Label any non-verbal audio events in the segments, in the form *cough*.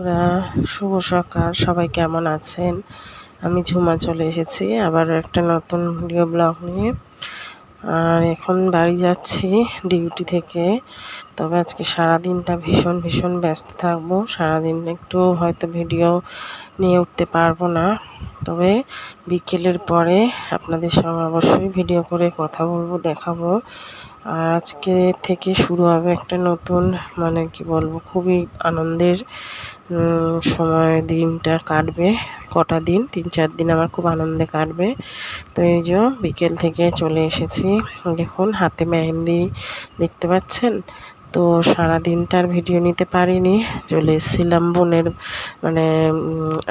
ওরা শুভ সকাল। সবাই কেমন আছেন? আমি ঝুমা চলে এসেছি আবার একটা নতুন ভিডিও ব্লগ নিয়ে। আর এখন বাড়ি যাচ্ছি ডিউটি থেকে। তবে আজকে সারাদিনটা ভীষণ ভীষণ ব্যস্ত থাকব। সারাদিন একটু হয়তো ভিডিও নিয়ে উঠতে পারব না। তবে বিকেলের পরে আপনাদের সঙ্গে অবশ্যই ভিডিও করে কথা বলব, দেখাবো। আজকে থেকে শুরু হবে একটা নতুন মানে কি বলব, খুবই আনন্দের সময় দিনটা কাটবে, কটা দিন, তিন চার দিন আমার খুব আনন্দে কাটবে। তো এই যে বিকেল থেকে চলে এসেছি, দেখুন, হাতে মেহেন্দি দেখতে পাচ্ছেন? তো সারা দিনটার ভিডিও নিতে পারিনি, চলে এসেছিলাম বোনের মানে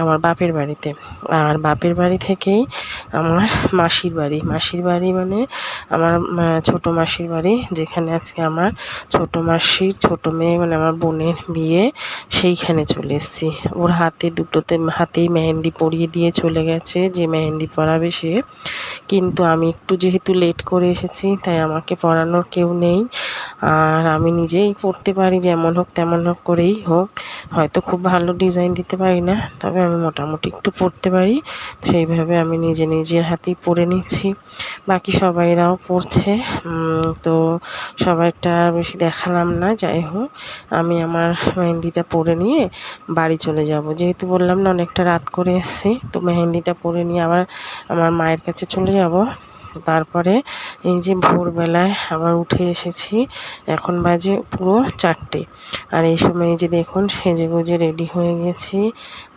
আমার বাপের বাড়িতে। আর বাপের বাড়ি থেকেই আমার মাসির বাড়ি। মাসির বাড়ি মানে আমার ছোট মাসির বাড়ি, যেখানে আজকে আমার ছোট মাসির ছোট মেয়ে মানে আমার বোনের বিয়ে, সেইখানে চলে এসেছি। ওর হাতে দুটোতে, হাতেই মেহেন্দি পরিয়ে দিয়ে চলে গেছে, যে মেহেন্দি পরাবে সে। কিন্তু আমি একটু যেহেতু লেট করে এসেছি, তাই আমাকে পড়ানোর কেউ নেই। আর আমি নিজেই পড়তে পারি, যেমন হোক তেমন হোক করেই হোক। হয়তো খুব ভালো ডিজাইন দিতে পারি না, তবে আমি মোটামুটি একটু পড়তে পারি। সেইভাবে আমি নিজে নিজের হাতেই পরে নিচ্ছি। বাকি সবাইরাও পড়ছে। তো সবাইটা বেশি দেখালাম না, যাই হোক। আমি আমার মেহেন্দিটা পরে নিয়ে বাড়ি চলে যাব। যেহেতু বললাম না, অনেকটা রাত করে এসেছি, তো মেহেন্দিটা পরে নিয়ে আবার আমার মায়ের কাছে চলে যাব। তারপরে এই যে ভোরবেলায় আবার উঠে এসেছি, এখন বাজে পুরো চারটে। আর এই সময় যে দেখুন সেজে গুজে রেডি হয়ে গেছি।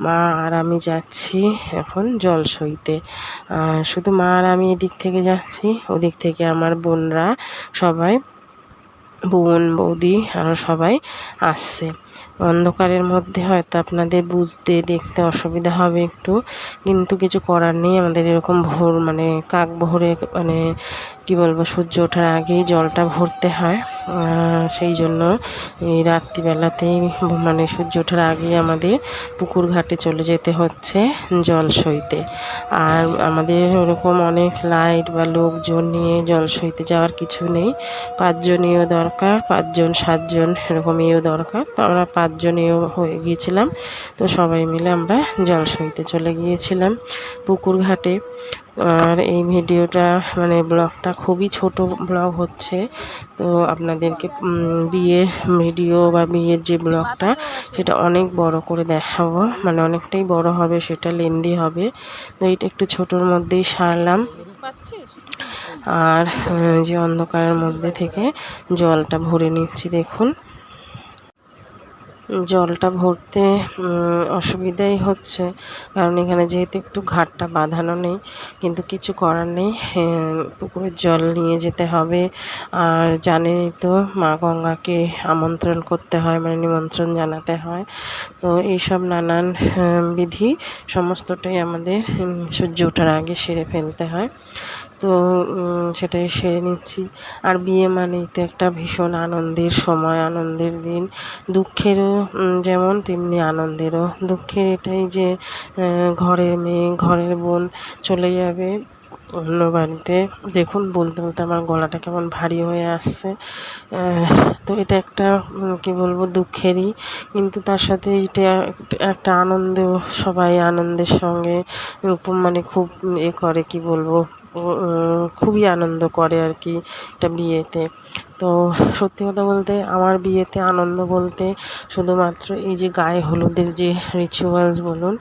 মা আর আমি যাচ্ছি এখন জল সইতে শুধু মা আর আমি এদিক থেকে যাচ্ছি, ওদিক থেকে আমার বোনরা সবাই, বোন, বৌদি আরও সবাই আসছে। অন্ধকারের মধ্যে হয়তো আপনাদের বুঝতে, দেখতে অসুবিধা হবে একটু। কিন্তু কিছু করার নেই, আমাদের এরকম ভোর মানে কাক ভোরে মানে কি বলব, সূর্য ওঠার আগেই জলটা ভরতে হয়। সেই জন্য এই রাত্রিবেলাতেই মানে সূর্য ওঠার আগেই আমাদের পুকুর ঘাটে চলে যেতে হচ্ছে জল সইতে। আর আমাদের ওরকম অনেক লাইট বা লোকজন নিয়ে জল সইতে যাওয়ার কিছু নেই। পাঁচজনীয় দরকার, পাঁচজন, সাতজন এরকম দরকার। তো আমরা পাঁচজনীয় হয়ে গিয়েছিলাম। তো সবাই মিলে আমরা জল সইতে চলে গিয়েছিলাম পুকুর ঘাটে। আর এই ভিডিওটা মানে ব্লগটা খুবই ছোট ব্লগ হচ্ছে। তো আপনাদেরকে বিয়ের ভিডিও বা বিয়ের যে ব্লগটা, সেটা অনেক বড় করে দেখাবো। মানে অনেকটাই বড় হবে, সেটা লেন্দি হবে। তো এইটা একটু ছোটোর মধ্যেই সারলাম। আর যে অন্ধকারের মধ্যে থেকে জলটা ভরে নিচ্ছি, দেখুন। জলটা ভরতে অসুবিধাই হচ্ছে। কারণ এখানে যেহেতু একটু ঘাটটা বাঁধানো নেই, কিন্তু কিছু করার নেই। পুকুরের জল নিয়ে যেতে হবে। আর জানেনই তো, মা গঙ্গাকে আমন্ত্রণ করতে হয় মানে নিমন্ত্রণ জানাতে হয়। তো এইসব নানান বিধি, সমস্তটাই আমাদের সূর্য ওঠার আগে সেরে ফেলতে হয়। তো সেটাই সেরে নিচ্ছি। আর বিয়ে মানেই তো একটা ভীষণ আনন্দের সময়, আনন্দের দিন। দুঃখেরও যেমন তেমনি আনন্দেরও। দুঃখের এটাই যে ঘরের মেয়ে, ঘরের বোন চলে যাবে অন্য বাড়িতে। দেখুন, বলতে বলতে আমার গলাটা কেমন ভারী হয়ে আসছে। তো এটা একটা কি বলব, দুঃখেরই। কিন্তু তার সাথে এটা একটা আনন্দ, সবাই আনন্দের সঙ্গে মানে খুব এ করে, কি বলব খুবই আনন্দ করে আর কি এটা বিয়েতে। তো সত্যি কথা বলতে আমার বিয়েতে আনন্দ বলতে শুধুমাত্র এই যে গায়ে হলুদের যে রিচুয়ালস বলুন,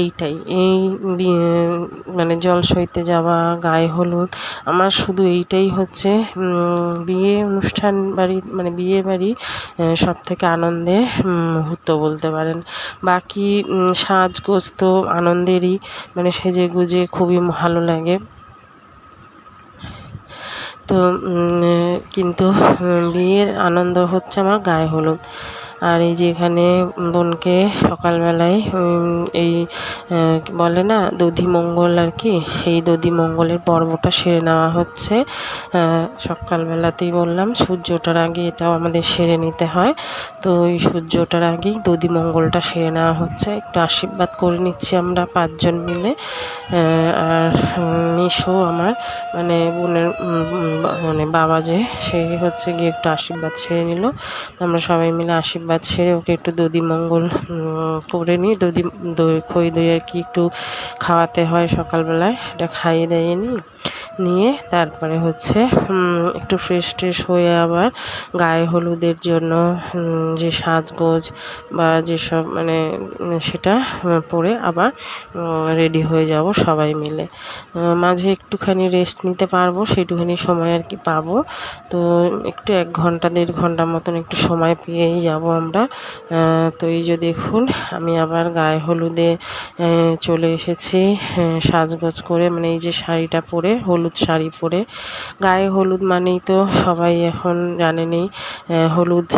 এইটাই। এই মানে জল সইতে যাওয়া, গায়ে হলুদ, আমার শুধু এইটাই হচ্ছে বিয়ে অনুষ্ঠান বাড়ি মানে বিয়ে বাড়ি সব থেকে আনন্দে মুহূর্ত বলতে পারেন। বাকি সাজগোজ তো আনন্দেরই মানে সেজে গুজে খুবই ভালো লাগে। তো কিন্তু বিয়ের আনন্দ হচ্ছে আমার গায়ে হলুদ। আর এই যে এখানে বোনকে সকালবেলায় এই বলে না, দধি মঙ্গল আর কি, সেই দধি মঙ্গলের পর্বটা সেরে নেওয়া হচ্ছে। সকালবেলাতেই বললাম সূর্য ওঠার আগে এটাও আমাদের সেরে নিতে হয়। তো ওই সূর্য ওঠার আগেই দধি মঙ্গলটা সেরে নেওয়া হচ্ছে। একটু আশীর্বাদ করে নিচ্ছি আমরা পাঁচজন মিলে। আর মিশো আমার মানে বোনের মানে বাবা যে, সে হচ্ছে গিয়ে একটু আশীর্বাদ ছেড়ে নিল। আমরা সবাই মিলে আশীর্বাদ বাদ সেরে ওকে একটু দধি মঙ্গল করে নিই। দধি দই, খই দই আর কি একটু খাওয়াতে হয় সকালবেলায়, সেটা খাইয়ে দাইয়ে নিই। নিয়ে তারপরে হচ্ছে একটু ফ্রেশ ট্রেশ হয়ে আবার গায়ে হলুদের জন্য যে সাজগোজ বা যেসব মানে সেটা পরে আবার রেডি হয়ে যাব সবাই মিলে। মাঝে একটুখানি রেস্ট নিতে পারব সেটুখানি সময় আর কি পাবো। তো একটু এক ঘণ্টা, দেড় ঘণ্টা মতন একটু সময় পেয়েই যাব আমরা। তো এই যে দেখুন, আমি আবার গায়ে হলুদে চলে এসেছি সাজগোজ করে মানে এই যে শাড়িটা পরে হলুদ শাড়ি পরে। গায়ে হলুদ মানেই তো সবাই এখন জানেনই আহ, হলুদ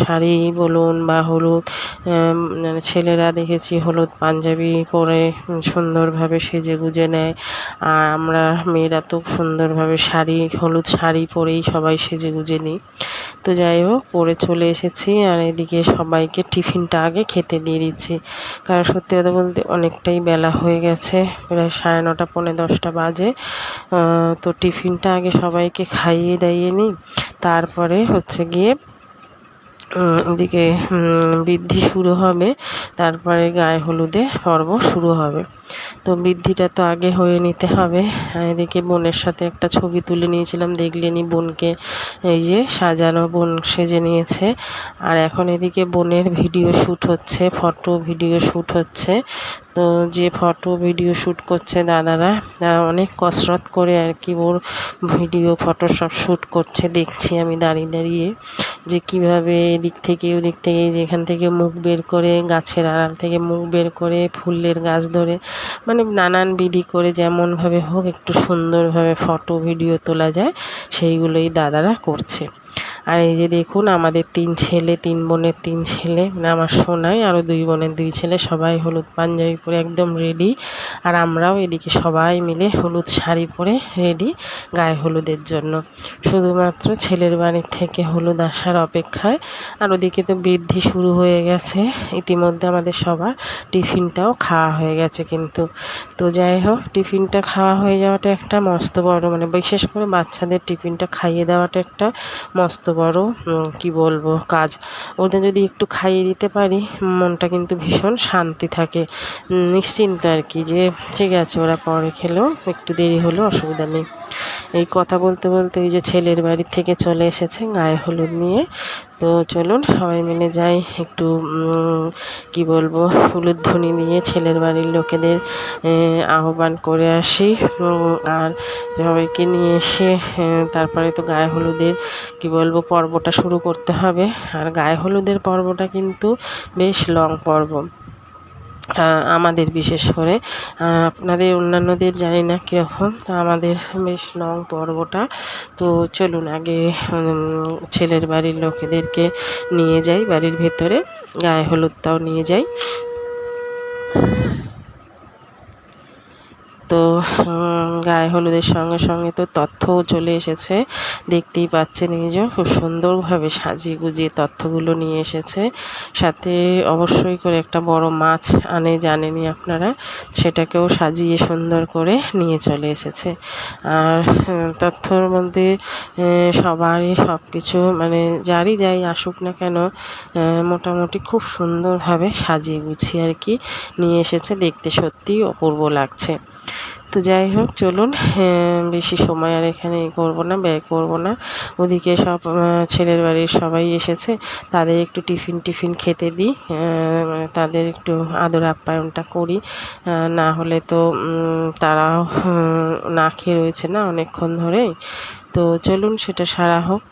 শাড়ি বলুন বা হলুদ মানে ছেলেরা দেখেছি হলুদ পাঞ্জাবি পরে সুন্দরভাবে সেজে গুজে নেয়। আর আমরা মেয়েরা তো সুন্দরভাবে শাড়ি হলুদ শাড়ি পরেই সবাই সেজে গুজে নিই। তো যাই হোক পরে চলে এসেছি আর এদিকে সবাইকে টিফিনটা আগে খেতে দিয়ে দিচ্ছি। কারণ সত্যি কথা বলতে অনেকটাই বেলা হয়ে গেছে প্রায় সাড়ে নটা পৌনে দশটা বাজে। তো টিফিনটা আগে সবাইকে খাইয়ে দাইয়ে নিই। তারপরে হচ্ছে গিয়ে ওদিকে বৃদ্ধি শুরু হবে। তারপরে গায়ে হলুদে পর্ব শুরু হবে। তো বৃদ্ধিটা তো আগে হয়ে নিতে হবে। এদিকে বোনের সাথে একটা ছবি তুলে নিয়েছিলাম দেখলেনি বোনকে এই যে সাজানো, বোন সেজে নিয়েছে। আর এখন এদিকে বোনের ভিডিও শ্যুট হচ্ছে, ফটো ভিডিও শ্যুট হচ্ছে। তো যে ফটো ভিডিও শ্যুট করছে দাদারা অনেক কসরত করে আর কি ওর ভিডিও ফটো সব শ্যুট করছে, দেখছি আমি দাঁড়িয়ে দাঁড়িয়ে। যে কীভাবে এদিক থেকে ওদিক থেকে যেখান থেকে মুখ বের করে গাছের আড়াল থেকে মুখ বের করে ফুলের গাছ ধরে মানে নানান বিধি করে যেমনভাবে হোক একটু সুন্দরভাবে ফটো ভিডিও তোলা যায়, সেইগুলোই দাদারা করছে। আর এই যে দেখুন, আমাদের তিন ছেলে, তিন বোনের তিন ছেলে মানে আমার সোনাই আরও দুই বোনের দুই ছেলে, সবাই হলুদ পাঞ্জাবি পরে একদম রেডি আর আমরাও এদিকে সবাই মিলে হলুদ শাড়ি পরে রেডি গায়ে হলুদের জন্য। শুধুমাত্র ছেলের বাড়ির থেকে হলুদ আসার অপেক্ষায়। আর ওদিকে তো বৃদ্ধি শুরু হয়ে গেছে। ইতিমধ্যে আমাদের সবার টিফিনটাও খাওয়া হয়ে গেছে কিন্তু। তো যাই হোক, টিফিনটা খাওয়া হয়ে যাওয়াটা একটা মস্ত বড় মানে বিশেষ করে বাচ্চাদের টিফিনটা খাইয়ে দেওয়াটা একটা মস্ত বড় কি বলব, কাজ। ওদের যদি একটু খাইয়ে দিতে পারি, মনটা কিন্তু ভীষণ শান্তি থাকে। নিশ্চিন্ত আর কি যে, ঠিক আছে, ওরা পরে খেলেও একটু দেরি হলেও অসুবিধা নেই। এই কথা বলতে বলতে ওই যে ছেলের বাড়ি থেকে চলে এসেছে গায়ে হলুদ নিয়ে। তো চলুন সবাই মিলে যাই একটু কি বলব, হলুদ ধ্বনি নিয়ে ছেলের বাড়ির লোকেদের আহ্বান করে আসি। আর সবাইকে নিয়ে এসে তারপরে তো গায়ে হলুদের, কি বলব, পর্বটা শুরু করতে হবে। আর গায়ে হলুদের পর্বটা কিন্তু বেশ লং পর্ব। আমাদের বিশেষ করে আপনাদের অন্যান্যদের জানি না কীরকম, তা আমাদের বেশ লং পর্বটা। তো চলুন আগে ছেলের বাড়ির লোকেদেরকে নিয়ে যাই, বাড়ির ভেতরে। গায়ে হলুদটাও নিয়ে যাই। তো গায়ে হলুদের সঙ্গে সঙ্গে তো তথ্যও চলে এসেছে। দেখতেই পাচ্ছেন এই খুব সুন্দরভাবে সাজিয়ে গুজিয়ে তথ্যগুলো নিয়ে এসেছে। সাথে অবশ্যই করে একটা বড় মাছ আনে, জানেনই আপনারা, সেটাকেও সাজিয়ে সুন্দর করে নিয়ে চলে এসেছে। আর তথ্যর মধ্যে সবারই সব কিছু মানে যারই যাই আসুক না কেন মোটামুটি খুব সুন্দরভাবে সাজিয়ে গুছিয়ে আর কি নিয়ে এসেছে। দেখতে সত্যিই অপূর্ব লাগছে। তো যাই হোক চলুন হ্যাঁ, বেশি সময় আর এখানে ই করব না ব্যয় করব না। ওদিকে সব ছেলের বাড়ির সবাই এসেছে। তাদের একটু টিফিন টিফিন খেতে দিই। তাদের একটু আদর আপ্যায়নটা করি। না হলে তো তারাও না খেয়ে রয়েছে না অনেকক্ষণ ধরেই। তো চলুন সেটা সারা হোক।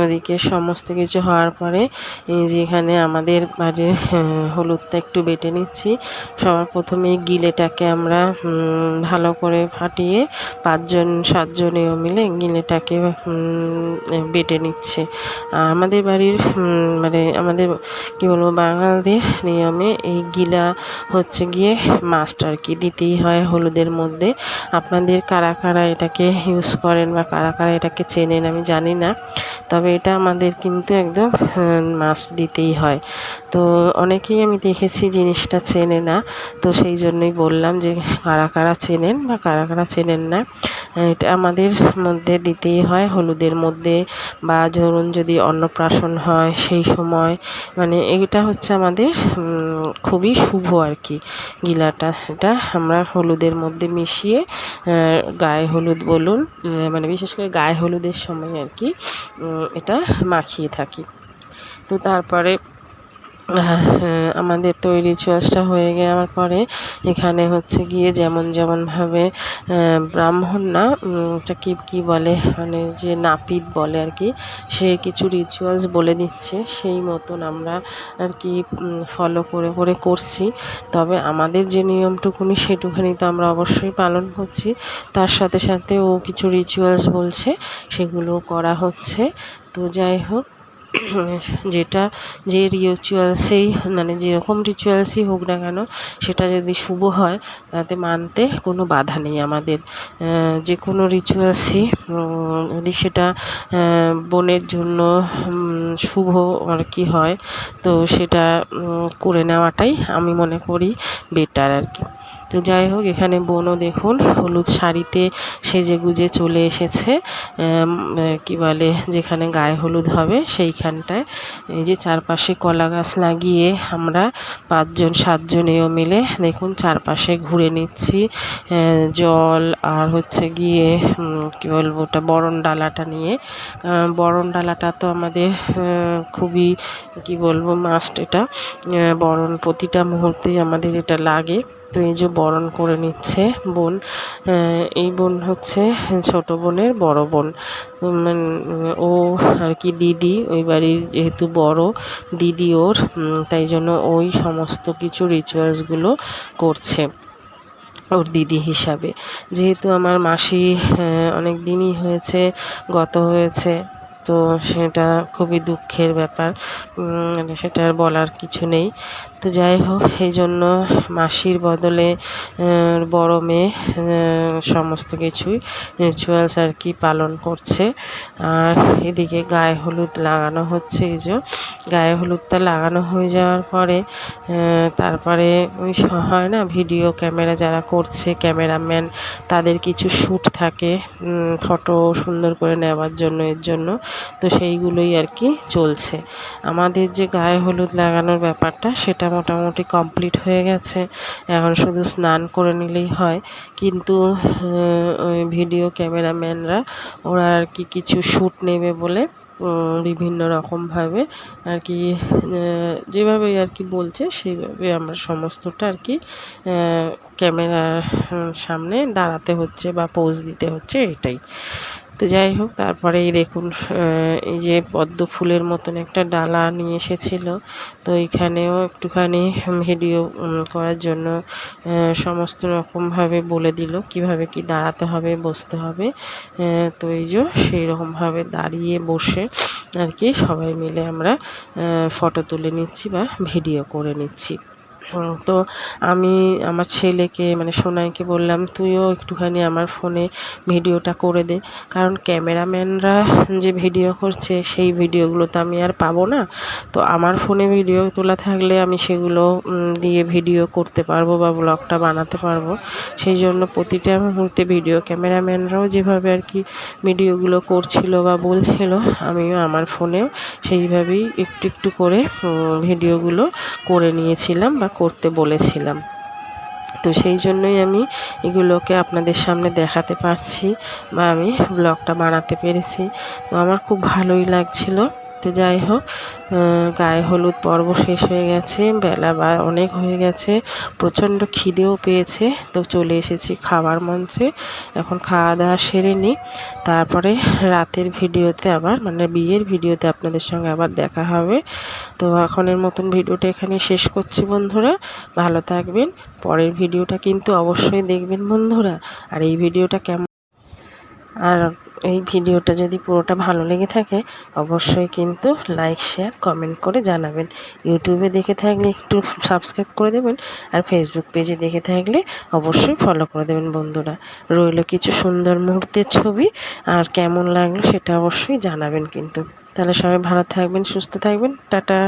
ওদিকে সমস্ত কিছু হওয়ার পরে এই যে এখানে আমাদের বাড়ির হলুদটা একটু বেটে নিচ্ছি। সবার প্রথমে গিলেটাকে আমরা ভালো করে ফাটিয়ে পাঁচজন, সাতজনেও মিলে গিলেটাকে বেটে নিচ্ছে। আমাদের বাড়ির মানে আমাদের, কী বলব, বাঙালদের নিয়মে এই গিলা হচ্ছে গিয়ে মাস্ট আর কি দিতেই হয় হলুদের মধ্যে। আপনাদের কারা কারা এটাকে ইউজ করেন বা কারা কারা এটাকে চেনেন আমি জানি না। তবে এটা আমাদের কিন্তু একদম মাস্ট দিতেই হয়। তো অনেকেই আমি দেখেছি জিনিসটা চেনে না। তো সেই জন্যই বললাম যে কারা কারা চেনেন বা কারা কারা চেনেন না। এটা আমাদের মধ্যে দিতেই হয়, হলুদের মধ্যে বা ধরুন যদি অন্নপ্রাশন হয় সেই সময়। মানে এটা হচ্ছে আমাদের খুবই শুভ আর কি গিলাটা। এটা আমরা হলুদের মধ্যে মিশিয়ে গায়ে হলুদ বলুন মানে বিশেষ করে গায়ে হলুদের সময় আর কি এটা মাখিয়ে থাকি। তো তারপরে আমাদের তো রিচুয়ালসটা হয়ে যাওয়ার পরে এখানে হচ্ছে গিয়ে যেমন যেমনভাবে ব্রাহ্মণ না এটা কি, কী বলে মানে যে নাপিত বলে আর কি, সে কিছু রিচুয়ালস বলে দিচ্ছে। সেই মতন আমরা আর কি ফলো করে করে করছি। তবে আমাদের যে নিয়মটুকুনি সেটুখানি তো আমরা অবশ্যই পালন করছি। তার সাথে সাথে ও কিছু রিচুয়ালস বলছে সেগুলো করা হচ্ছে। তো যাই হোক *clears throat* যেটা যে রিচুয়ালসেই মানে যেরকম রিচুয়ালসই হোক না কেন, সেটা যদি শুভ হয়, তাতে মানতে কোনো বাধা নেই আমাদের। যে কোনো রিচুয়ালসই যদি সেটা বোনের জন্য শুভ আর কি হয়, তো সেটা করে নেওয়াটাই আমি মনে করি বেটার আর কি। তো যাই হোক, এখানে বোনও দেখুন, হলুদ শাড়িতে সেজে গুজে চলে এসেছে। কি বলে, যেখানে গায়ে হলুদ হবে সেইখানটায়। এই যে চারপাশে কলা গাছ লাগিয়ে আমরা পাঁচজন, সাতজনেও মিলে দেখুন চারপাশে ঘুরে নিচ্ছি। জল আর হচ্ছে গিয়ে কি বলব, ওটা বরণ ডালাটা নিয়ে। কারণ বরণ ডালাটা তো আমাদের খুবই, কি বলব মাস্ট এটা। বরণ প্রতিটা মুহূর্তেই আমাদের এটা লাগে। তো এই যে বরণ করে নিচ্ছে বোন এই বোন হচ্ছে ছোট বোনের বড় বোন। ও আর কি দিদি, ওই বাড়ির যেহেতু বড়, দিদি ওর তাই জন্য ওই সমস্ত কিছু রিচুয়ালসগুলো করছে ওর দিদি হিসাবে। যেহেতু আমার মাসি অনেক দিনই হয়েছে, গত হয়েছে, তো সেটা খুবই দুঃখের ব্যাপার। সেটা আর বলার কিছু নেই। তো যাই হোক সেই জন্য মাসির বদলে বড় মেয়ে সমস্ত কিছুই রিচুয়ালস আর কি পালন করছে। আর এদিকে গায়ে হলুদ লাগানো হচ্ছে, এই যে গায়ে হলুদটা লাগানো হয়ে যাওয়ার পরে তারপরে ওই হয় না ভিডিও ক্যামেরা যারা করছে ক্যামেরাম্যান তাদের কিছু শ্যুট থাকে ফটো সুন্দর করে নেওয়ার জন্য, এর জন্য। তো সেইগুলোই আর কি চলছে। আমাদের যে গায়ে হলুদ লাগানোর ব্যাপারটা, সেটা মোটামুটি কমপ্লিট হয়ে গেছে। এখন শুধু স্নান করে নিলেই হয়। কিন্তু ওই ভিডিও ক্যামেরাম্যানরা ওরা আর কি কিছু শ্যুট নেবে বলে বিভিন্ন রকমভাবে আর কি যেভাবে আর কি বলছে, সেইভাবে আমরা সমস্তটা আর কি ক্যামেরার সামনে দাঁড়াতে হচ্ছে বা পোজ দিতে হচ্ছে, এটাই। তো যাই হোক তারপরে এই দেখুন এই যে পদ্ম ফুলের মতন একটা ডালা নিয়ে এসেছিল। তো এইখানেও একটুখানি ভিডিও করার জন্য সমস্ত রকমভাবে বলে দিল কীভাবে কি দাঁড়াতে হবে, বসতে হবে। তো এই যে সেই রকমভাবে দাঁড়িয়ে বসে আর কি সবাই মিলে আমরা ফটো তুলে নিচ্ছি বা ভিডিও করে নিচ্ছি। তো আমি আমার ছেলেকে মানে সোনাইকে বললাম, তুইও একটুখানি আমার ফোনে ভিডিওটা করে দে। কারণ ক্যামেরাম্যানরা যে ভিডিও করছে, সেই ভিডিওগুলো তো আমি আর পাবো না। তো আমার ফোনে ভিডিও তোলা থাকলে আমি সেগুলো দিয়ে ভিডিও করতে পারব বা ব্লগটা বানাতে পারব। সেই জন্য প্রতিটা মুহূর্তে ভিডিও ক্যামেরাম্যানরাও যেভাবে আর কি ভিডিওগুলো করছিল বা বলছিল, আমিও আমার ফোনেও সেইভাবেই একটু একটু করে ভিডিওগুলো করে নিয়েছিলাম বা করতে বলেছিলাম। তো সেই জন্যই আমি এগুলোকে আপনাদের সামনে দেখাতে পারছি বা আমি ব্লগটা বানাতে পেরেছি। তো আমার খুব ভালোই লাগছিল। তো যাই হোক গায়ে হলুদ পর্ব শেষ হয়ে গেছে, বেলা বা অনেক হয়ে গেছে, প্রচণ্ড খিদেও পেয়েছে, তো চলে এসেছি খাবার মঞ্চে, এখন খাওয়া দাওয়া সেরে নিই, তারপরে রাতের ভিডিওতে আবার মানে বিয়ের ভিডিওতে আপনাদের সঙ্গে আবার দেখা হবে, তো এখনের মতন ভিডিওটা এখানে শেষ করছি বন্ধুরা, ভালো থাকবেন, পরের ভিডিওটা কিন্তু অবশ্যই দেখবেন বন্ধুরা, আর এই ভিডিওটা কেমন? আর এই ভিডিওটা যদি পুরোটা ভালো লেগে থাকে, অবশ্যই কিন্তু লাইক শেয়ার কমেন্ট করে জানাবেন। ইউটিউবে দেখে থাকলে একটু সাবস্ক্রাইব করে দেবেন আর ফেসবুক পেজে দেখে থাকলে অবশ্যই ফলো করে দেবেন বন্ধুরা। রইল কিছু সুন্দর মুহূর্তের ছবি আর কেমন লাগল সেটা অবশ্যই জানাবেন কিন্তু। তাহলে সবাই ভালো থাকবেন, সুস্থ থাকবেন। টাটা।